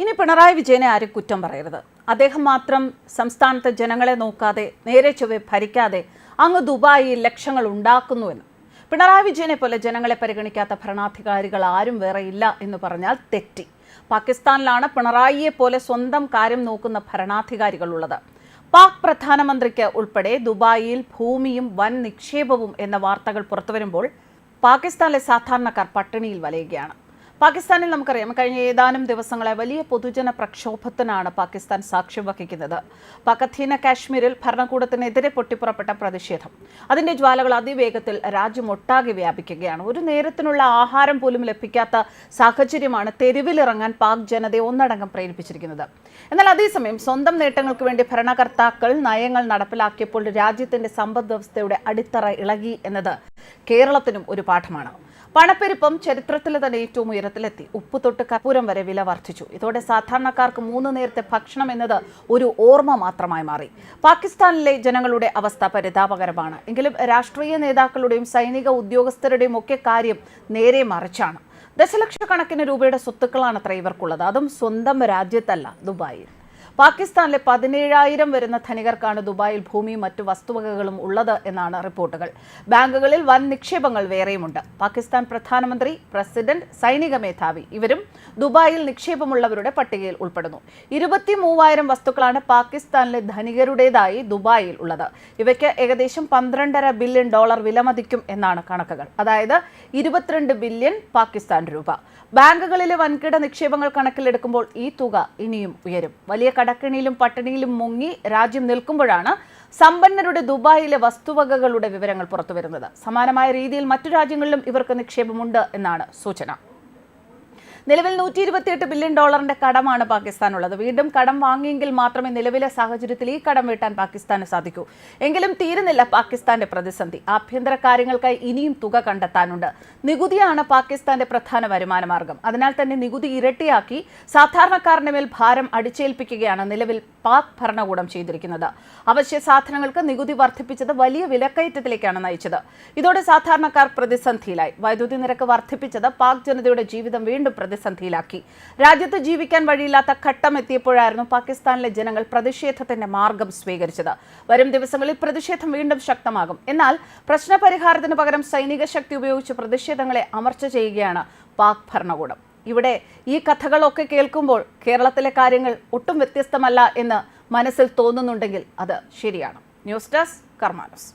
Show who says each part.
Speaker 1: ഇനി പിണറായി വിജയനെ ആരും കുറ്റം പറയരുത്. അദ്ദേഹം മാത്രം സംസ്ഥാനത്തെ ജനങ്ങളെ നോക്കാതെ നേരെ ചൊവ്വെ ഭരിക്കാതെ അങ്ങ് ദുബായിൽ ലക്ഷങ്ങൾ ഉണ്ടാക്കുന്നുവെന്ന് പിണറായി വിജയനെ പോലെ ജനങ്ങളെ പരിഗണിക്കാത്ത ഭരണാധികാരികൾ ആരും വേറെ ഇല്ല എന്ന് പറഞ്ഞാൽ തെറ്റി. പാകിസ്ഥാനിലാണ് പിണറായിയെ പോലെ സ്വന്തം കാര്യം നോക്കുന്ന ഭരണാധികാരികളുള്ളത് പാക് പ്രധാനമന്ത്രിക്ക് ഉൾപ്പെടെ ദുബായിൽ ഭൂമിയും വൻ നിക്ഷേപവും എന്ന വാർത്തകൾ പുറത്തുവരുമ്പോൾ പാകിസ്ഥാനിലെ സാധാരണക്കാർ പട്ടിണിയിൽ വലയുകയാണ്. പാകിസ്ഥാനിൽ നമുക്കറിയാം കഴിഞ്ഞ ഏതാനും ദിവസങ്ങളെ വലിയ പൊതുജന പ്രക്ഷോഭത്തിനാണ് പാകിസ്ഥാൻ സാക്ഷ്യം വഹിക്കുന്നത്. പകധീന കാശ്മീരിൽ ഭരണകൂടത്തിനെതിരെ പൊട്ടിപ്പുറപ്പെട്ട പ്രതിഷേധം. അതിന്റെ ജ്വാലകൾ അതിവേഗത്തിൽ രാജ്യമൊട്ടാകെ വ്യാപിക്കുകയാണ്. ഒരു നേരത്തിനുള്ള ആഹാരം പോലും ലഭിക്കാത്ത സാഹചര്യമാണ് തെരുവിലിറങ്ങാൻ പാക് ജനതയെ ഒന്നടങ്കം പ്രേരിപ്പിച്ചിരിക്കുന്നത്. എന്നാൽ അതേസമയം സ്വന്തം നേട്ടങ്ങൾക്ക് വേണ്ടി ഭരണകർത്താക്കൾ നയങ്ങൾ നടപ്പിലാക്കിയപ്പോൾ രാജ്യത്തിന്റെ സമ്പദ് വ്യവസ്ഥയുടെ അടിത്തറ ഇളകി എന്നത് കേരളത്തിനും ഒരു പാഠമാണ്. പണപ്പെരുപ്പം ചരിത്രത്തിലെ തന്നെ ഏറ്റവും ഉയരത്തിലെത്തി. ഉപ്പ് തൊട്ട് കർപ്പൂരം വരെ വില വർദ്ധിച്ചു. ഇതോടെ സാധാരണക്കാർക്ക് മൂന്ന് നേരത്തെ ഭക്ഷണം എന്നത് ഒരു ഓർമ്മ മാത്രമായി മാറി. പാകിസ്ഥാനിലെ ജനങ്ങളുടെ അവസ്ഥ പരിതാപകരമാണ്. എങ്കിലും രാഷ്ട്രീയ നേതാക്കളുടെയും സൈനിക ഉദ്യോഗസ്ഥരുടെയും ഒക്കെ കാര്യം നേരെ മറിച്ചാണ്. ദശലക്ഷക്കണക്കിന് രൂപയുടെ സ്വത്തുക്കളാണ് ഇവർക്കുള്ളത്. അതും സ്വന്തം രാജ്യത്തല്ല ദുബായിൽ. പാകിസ്ഥാനിലെ പതിനേഴായിരം വരുന്ന ധനികർക്കാണ് ദുബായിൽ ഭൂമിയും മറ്റു വസ്തുവകകളും ഉള്ളത് എന്നാണ് റിപ്പോർട്ടുകൾ. ബാങ്കുകളിൽ വൻ നിക്ഷേപങ്ങൾ വേറെയുമുണ്ട്. പാകിസ്ഥാൻ പ്രധാനമന്ത്രി പ്രസിഡന്റ് സൈനിക മേധാവി ഇവരും ദുബായിൽ നിക്ഷേപമുള്ളവരുടെ പട്ടികയിൽ ഉൾപ്പെടുന്നു. ഇരുപത്തി മൂവായിരം വസ്തുക്കളാണ് പാകിസ്ഥാനിലെ ധനികരുടേതായി ദുബായിൽ ഉള്ളത്. ഇവയ്ക്ക് ഏകദേശം പന്ത്രണ്ടര ബില്യൺ ഡോളർ വിലമതിക്കും എന്നാണ് കണക്കുകൾ. അതായത് ഇരുപത്തിരണ്ട് ബില്യൺ പാകിസ്ഥാൻ രൂപ. ബാങ്കുകളിലെ വൻകിട നിക്ഷേപങ്ങൾ കണക്കിലെടുക്കുമ്പോൾ ഈ തുക ഇനിയും ഉയരും. വലിയ കടക്കിണിയിലും പട്ടിണിയിലും മുങ്ങി രാജ്യം നിൽക്കുമ്പോഴാണ് സമ്പന്നരുടെ ദുബായിലെ വസ്തുവകകളുടെ വിവരങ്ങൾ പുറത്തുവരുന്നത്. സമാനമായ രീതിയിൽ മറ്റു രാജ്യങ്ങളിലും ഇവർക്ക് നിക്ഷേപമുണ്ട് എന്നാണ് സൂചന. നിലവിൽ നൂറ്റി ഇരുപത്തിയെട്ട് ബില്യൺ ഡോളറിന്റെ കടമാണ് പാകിസ്ഥാനുള്ളത്. വീണ്ടും കടം വാങ്ങിയെങ്കിൽ മാത്രമേ നിലവിലെ സാഹചര്യത്തിൽ ഈ കടം വീട്ടാൻ പാകിസ്ഥാന് സാധിക്കൂ. എങ്കിലും തീരുന്നില്ല പാകിസ്ഥാന്റെ പ്രതിസന്ധി. ആഭ്യന്തര കാര്യങ്ങൾക്കായി ഇനിയും തുക കണ്ടെത്താനുണ്ട്. നികുതിയാണ് പാകിസ്ഥാന്റെ പ്രധാന വരുമാന മാർഗം. അതിനാൽ തന്നെ നികുതി ഇരട്ടിയാക്കി സാധാരണക്കാരന്റെ മേൽ ഭാരം അടിച്ചേൽപ്പിക്കുകയാണ് നിലവിൽ പാക് ഭരണകൂടം ചെയ്തിരിക്കുന്നത്. അവശ്യ സാധനങ്ങൾക്ക് നികുതി വർദ്ധിപ്പിച്ചത് വലിയ വിലക്കയറ്റത്തിലേക്കാണ് നയിച്ചത്. ഇതോടെ സാധാരണക്കാർ പ്രതിസന്ധിയിലായി. വൈദ്യുതി നിരക്ക് വർദ്ധിപ്പിച്ചത് പാക് ജനതയുടെ ജീവിതം വീണ്ടും പ്രതിസന്ധിയിലാക്കി. രാജ്യത്ത് ജീവിക്കാൻ വഴിയില്ലാത്ത ഘട്ടം എത്തിയപ്പോഴായിരുന്നു പാകിസ്ഥാനിലെ ജനങ്ങൾ പ്രതിഷേധത്തിന്റെ മാർഗം സ്വീകരിച്ചത്. വരും ദിവസങ്ങളിൽ പ്രതിഷേധം വീണ്ടും ശക്തമാകും. എന്നാൽ പ്രശ്നപരിഹാരത്തിന് പകരം സൈനിക ശക്തി ഉപയോഗിച്ച് പ്രതിഷേധങ്ങളെ അമർച്ച ചെയ്യുകയാണ് പാക് ഭരണകൂടം. ഇവിടെ ഈ കഥകളൊക്കെ കേൾക്കുമ്പോൾ കേരളത്തിലെ കാര്യങ്ങൾ ഒട്ടും വ്യത്യസ്തമല്ല എന്ന് മനസ്സിൽ തോന്നുന്നുണ്ടെങ്കിൽ അത് ശരിയാണ്. News desk കർമാനസ്.